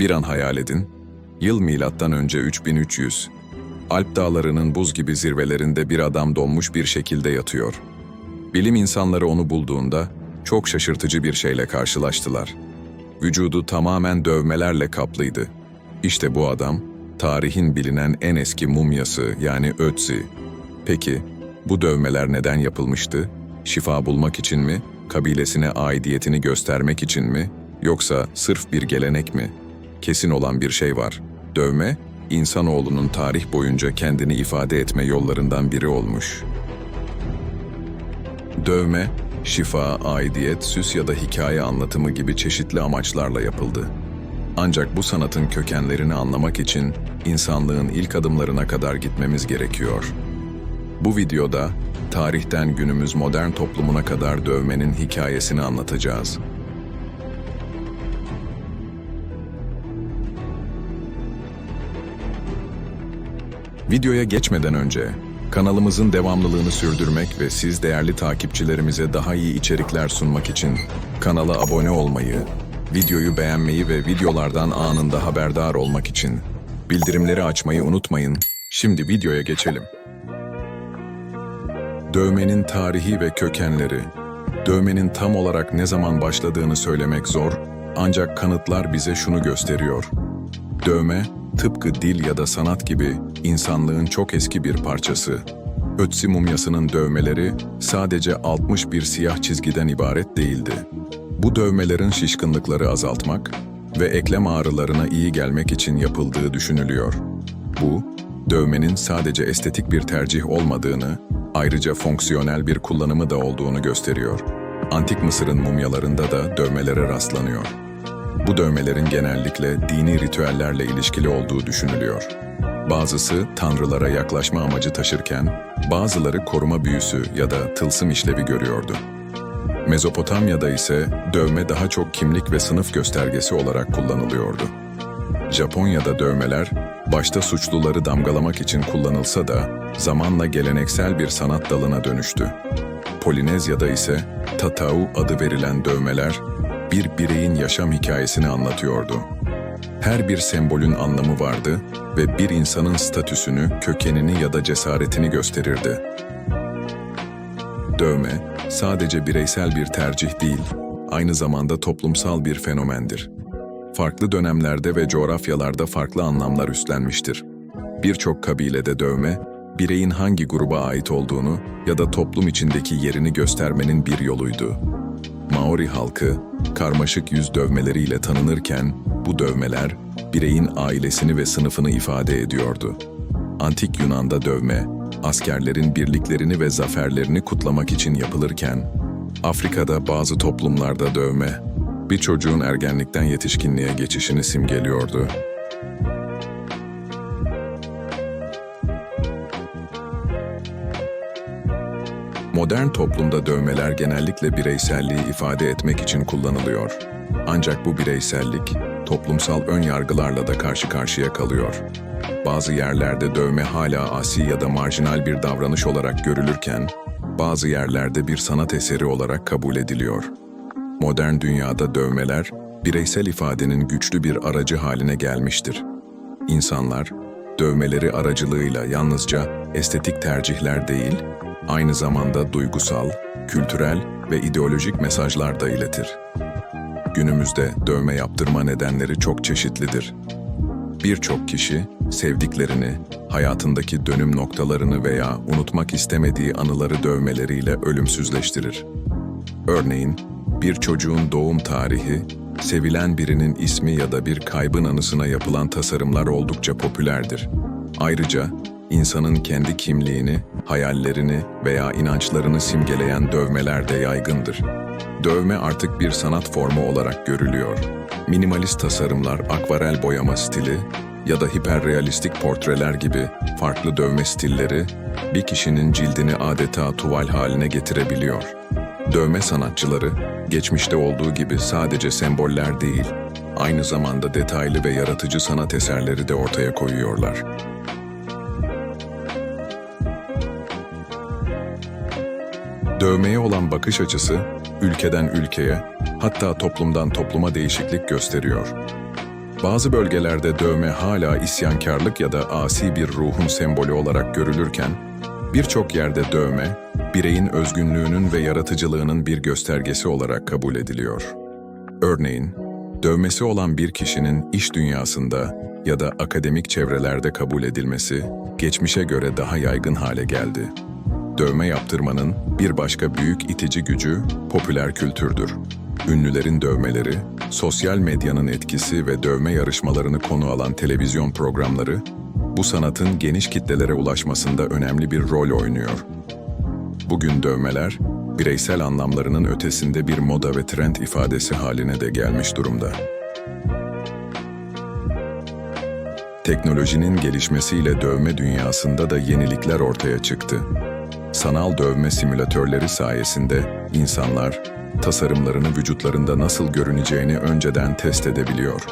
Bir an hayal edin. Yıl milattan önce 3300. Alp dağlarının buz gibi zirvelerinde bir adam donmuş bir şekilde yatıyor. Bilim insanları onu bulduğunda çok şaşırtıcı bir şeyle karşılaştılar. Vücudu tamamen dövmelerle kaplıydı. İşte bu adam, tarihin bilinen en eski mumyası yani Ötzi. Peki, bu dövmeler neden yapılmıştı? Şifa bulmak için mi? Kabilesine aidiyetini göstermek için mi? Yoksa sırf bir gelenek mi? Kesin olan bir şey var. Dövme, insanoğlunun tarih boyunca kendini ifade etme yollarından biri olmuş. Dövme, şifa, aidiyet, süs ya da hikaye anlatımı gibi çeşitli amaçlarla yapıldı. Ancak bu sanatın kökenlerini anlamak için insanlığın ilk adımlarına kadar gitmemiz gerekiyor. Bu videoda tarihten günümüz modern toplumuna kadar dövmenin hikayesini anlatacağız. Videoya geçmeden önce kanalımızın devamlılığını sürdürmek ve siz değerli takipçilerimize daha iyi içerikler sunmak için kanala abone olmayı, videoyu beğenmeyi ve videolardan anında haberdar olmak için bildirimleri açmayı unutmayın. Şimdi videoya geçelim. Dövmenin tarihi ve kökenleri. Dövmenin tam olarak ne zaman başladığını söylemek zor, ancak kanıtlar bize şunu gösteriyor. Dövme, tıpkı dil ya da sanat gibi insanlığın çok eski bir parçası. Ötzi mumyasının dövmeleri sadece 61 siyah çizgiden ibaret değildi. Bu dövmelerin şişkinlikleri azaltmak ve eklem ağrılarına iyi gelmek için yapıldığı düşünülüyor. Bu, dövmenin sadece estetik bir tercih olmadığını, ayrıca fonksiyonel bir kullanımı da olduğunu gösteriyor. Antik Mısır'ın mumyalarında da dövmelere rastlanıyor. Bu dövmelerin genellikle dini ritüellerle ilişkili olduğu düşünülüyor. Bazısı tanrılara yaklaşma amacı taşırken, bazıları koruma büyüsü ya da tılsım işlevi görüyordu. Mezopotamya'da ise dövme daha çok kimlik ve sınıf göstergesi olarak kullanılıyordu. Japonya'da dövmeler, başta suçluları damgalamak için kullanılsa da zamanla geleneksel bir sanat dalına dönüştü. Polinezya'da ise tatau adı verilen dövmeler, bir bireyin yaşam hikayesini anlatıyordu. Her bir sembolün anlamı vardı ve bir insanın statüsünü, kökenini ya da cesaretini gösterirdi. Dövme, sadece bireysel bir tercih değil, aynı zamanda toplumsal bir fenomendir. Farklı dönemlerde ve coğrafyalarda farklı anlamlar üstlenmiştir. Birçok kabilede dövme, bireyin hangi gruba ait olduğunu ya da toplum içindeki yerini göstermenin bir yoluydu. Maori halkı, karmaşık yüz dövmeleriyle tanınırken, bu dövmeler, bireyin ailesini ve sınıfını ifade ediyordu. Antik Yunan'da dövme, askerlerin birliklerini ve zaferlerini kutlamak için yapılırken, Afrika'da bazı toplumlarda dövme, bir çocuğun ergenlikten yetişkinliğe geçişini simgeliyordu. Modern toplumda dövmeler genellikle bireyselliği ifade etmek için kullanılıyor. Ancak bu bireysellik toplumsal ön yargılarla da karşı karşıya kalıyor. Bazı yerlerde dövme hala asi ya da marjinal bir davranış olarak görülürken, bazı yerlerde bir sanat eseri olarak kabul ediliyor. Modern dünyada dövmeler, bireysel ifadenin güçlü bir aracı haline gelmiştir. İnsanlar, dövmeleri aracılığıyla yalnızca estetik tercihler değil, aynı zamanda duygusal, kültürel ve ideolojik mesajlar da iletir. Günümüzde dövme yaptırma nedenleri çok çeşitlidir. Birçok kişi sevdiklerini, hayatındaki dönüm noktalarını veya unutmak istemediği anıları dövmeleriyle ölümsüzleştirir. Örneğin, bir çocuğun doğum tarihi, sevilen birinin ismi ya da bir kaybın anısına yapılan tasarımlar oldukça popülerdir. Ayrıca insanın kendi kimliğini, hayallerini veya inançlarını simgeleyen dövmeler de yaygındır. Dövme artık bir sanat formu olarak görülüyor. Minimalist tasarımlar, akvarel boyama stili ya da hiperrealistik portreler gibi farklı dövme stilleri bir kişinin cildini adeta tuval haline getirebiliyor. Dövme sanatçıları, geçmişte olduğu gibi sadece semboller değil, aynı zamanda detaylı ve yaratıcı sanat eserleri de ortaya koyuyorlar. Dövmeye olan bakış açısı, ülkeden ülkeye, hatta toplumdan topluma değişiklik gösteriyor. Bazı bölgelerde dövme hala isyankarlık ya da asi bir ruhun sembolü olarak görülürken, birçok yerde dövme, bireyin özgünlüğünün ve yaratıcılığının bir göstergesi olarak kabul ediliyor. Örneğin, dövmesi olan bir kişinin iş dünyasında ya da akademik çevrelerde kabul edilmesi, geçmişe göre daha yaygın hale geldi. Dövme yaptırmanın bir başka büyük itici gücü popüler kültürdür. Ünlülerin dövmeleri, sosyal medyanın etkisi ve dövme yarışmalarını konu alan televizyon programları, bu sanatın geniş kitlelere ulaşmasında önemli bir rol oynuyor. Bugün dövmeler, bireysel anlamlarının ötesinde bir moda ve trend ifadesi haline de gelmiş durumda. Teknolojinin gelişmesiyle dövme dünyasında da yenilikler ortaya çıktı. Sanal dövme simülatörleri sayesinde insanlar tasarımlarını vücutlarında nasıl görüneceğini önceden test edebiliyor.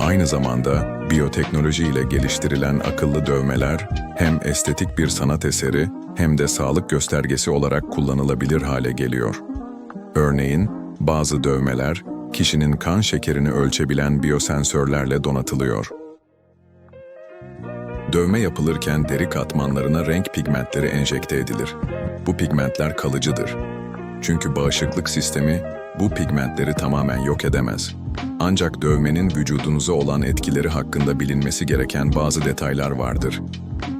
Aynı zamanda biyoteknoloji ile geliştirilen akıllı dövmeler hem estetik bir sanat eseri hem de sağlık göstergesi olarak kullanılabilir hale geliyor. Örneğin bazı dövmeler kişinin kan şekerini ölçebilen biyosensörlerle donatılıyor. Dövme yapılırken deri katmanlarına renk pigmentleri enjekte edilir. Bu pigmentler kalıcıdır. Çünkü bağışıklık sistemi bu pigmentleri tamamen yok edemez. Ancak dövmenin vücudunuza olan etkileri hakkında bilinmesi gereken bazı detaylar vardır.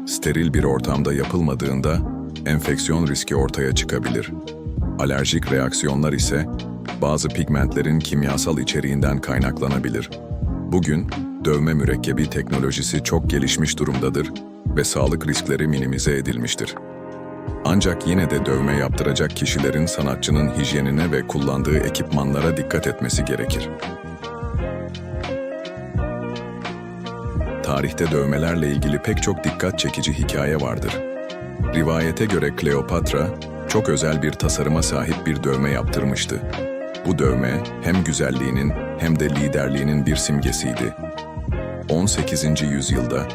Steril bir ortamda yapılmadığında enfeksiyon riski ortaya çıkabilir. Alerjik reaksiyonlar ise bazı pigmentlerin kimyasal içeriğinden kaynaklanabilir. Bugün dövme mürekkebi teknolojisi çok gelişmiş durumdadır ve sağlık riskleri minimize edilmiştir. Ancak yine de dövme yaptıracak kişilerin sanatçının hijyenine ve kullandığı ekipmanlara dikkat etmesi gerekir. Tarihte dövmelerle ilgili pek çok dikkat çekici hikaye vardır. Rivayete göre Kleopatra çok özel bir tasarıma sahip bir dövme yaptırmıştı. Bu dövme hem güzelliğinin hem de liderliğinin bir simgesiydi. 18. yüzyılda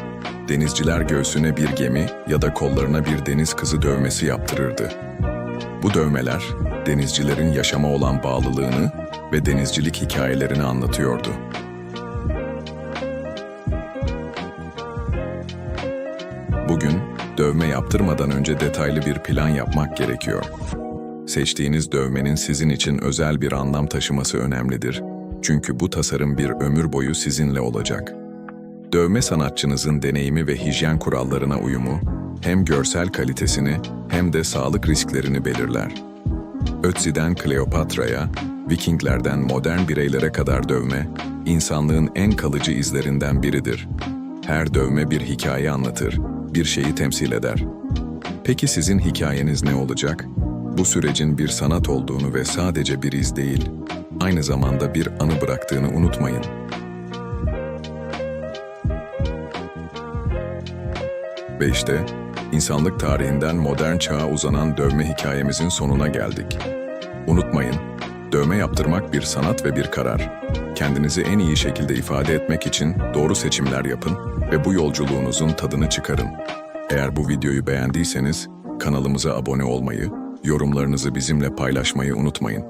denizciler göğsüne bir gemi ya da kollarına bir deniz kızı dövmesi yaptırırdı. Bu dövmeler denizcilerin yaşama olan bağlılığını ve denizcilik hikayelerini anlatıyordu. Bugün dövme yaptırmadan önce detaylı bir plan yapmak gerekiyor. Seçtiğiniz dövmenin sizin için özel bir anlam taşıması önemlidir. Çünkü bu tasarım bir ömür boyu sizinle olacak. Dövme sanatçınızın deneyimi ve hijyen kurallarına uyumu hem görsel kalitesini hem de sağlık risklerini belirler. Ötzi'den Kleopatra'ya, Vikinglerden modern bireylere kadar dövme, insanlığın en kalıcı izlerinden biridir. Her dövme bir hikaye anlatır, bir şeyi temsil eder. Peki sizin hikayeniz ne olacak? Bu sürecin bir sanat olduğunu ve sadece bir iz değil, aynı zamanda bir anı bıraktığını unutmayın. Ve işte insanlık tarihinden modern çağa uzanan dövme hikayemizin sonuna geldik. Unutmayın, dövme yaptırmak bir sanat ve bir karar. Kendinizi en iyi şekilde ifade etmek için doğru seçimler yapın ve bu yolculuğunuzun tadını çıkarın. Eğer bu videoyu beğendiyseniz kanalımıza abone olmayı, yorumlarınızı bizimle paylaşmayı unutmayın.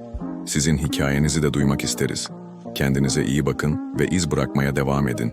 Sizin hikayenizi de duymak isteriz. Kendinize iyi bakın ve iz bırakmaya devam edin.